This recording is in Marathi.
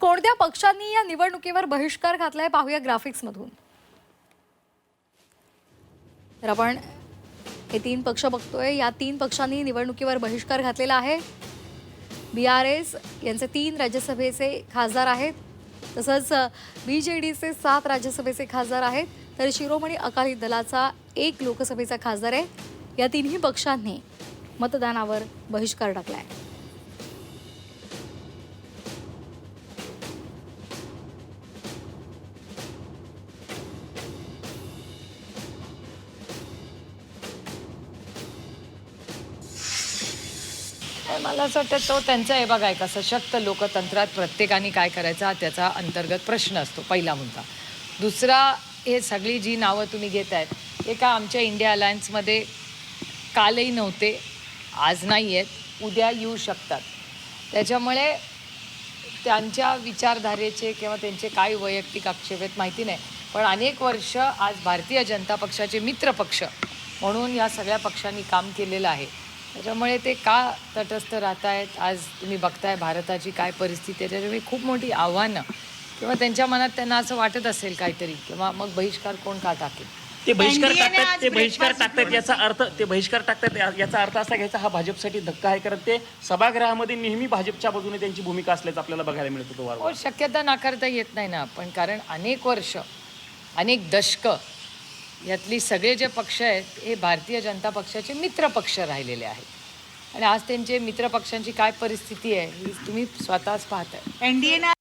कोणत्या पक्षांनी या निवडणुकीवर बहिष्कार घातलाय पाहूया ग्राफिक्समधून. तर आपण हे तीन पक्ष बघतोय. या तीन पक्षांनी निवडणुकीवर बहिष्कार घातलेला आहे. बी आर एस यांचे तीन राज्यसभेचे खासदार आहेत. तसंच बी जे डीचे सात राज्यसभेचे खासदार आहेत. तर शिरोमणी अकाली दलाचा एक लोकसभेचा खासदार आहे. या तिन्ही पक्षांनी मतदानावर बहिष्कार टाकला आहे मला असं वाटतं तो त्यांचा आहे बघा एक सशक्त लोकतंत्रात प्रत्येकाने काय करायचा त्याचा अंतर्गत प्रश्न असतो पहिला मुद्दा. दुसरा हे सगळी जी नावं तुम्ही घेत आहेत हे का आमच्या इंडिया अलायन्समध्ये कालही नव्हते आज नाही आहेत उद्या येऊ शकतात. त्याच्यामुळे त्यांच्या विचारधारेचे किंवा त्यांचे काय वैयक्तिक आक्षेप आहेत माहिती नाही पण अनेक वर्ष आज भारतीय जनता पक्षाचे मित्र पक्ष म्हणून या सगळ्या पक्षांनी काम केलेलं आहे. त्याच्यामुळे ते का तटस्थ राहत आहेत आज तुम्ही बघताय भारताची काय परिस्थिती आहे त्याच्यामुळे खूप मोठी आव्हानं. किंवा त्यांच्या मनात त्यांना असं वाटत असेल काहीतरी किंवा मग बहिष्कार कोण का टाकेल? ते बहिष्कार टाकतात ते बहिष्कार टाकतात याचा अर्थ ते बहिष्कार टाकतात याचा अर्थ असा घ्यायचा हा भाजपसाठी धक्का आहे कारण ते सभागृहामध्ये नेहमी भाजपच्या बाजूने त्यांची भूमिका असल्याचं आपल्याला बघायला मिळत होतं वारंवार. हो शक्यता नाकारता येत नाही ना पण कारण अनेक वर्ष अनेक दशकं यातली सगळे जे पक्ष आहेत हे भारतीय जनता पक्षाचे मित्र पक्ष राहिलेले आहेत. आणि आज त्यांचे मित्र पक्षांची काय परिस्थिती आहे ही तुम्ही स्वतःच पाहताय. एन डी एनं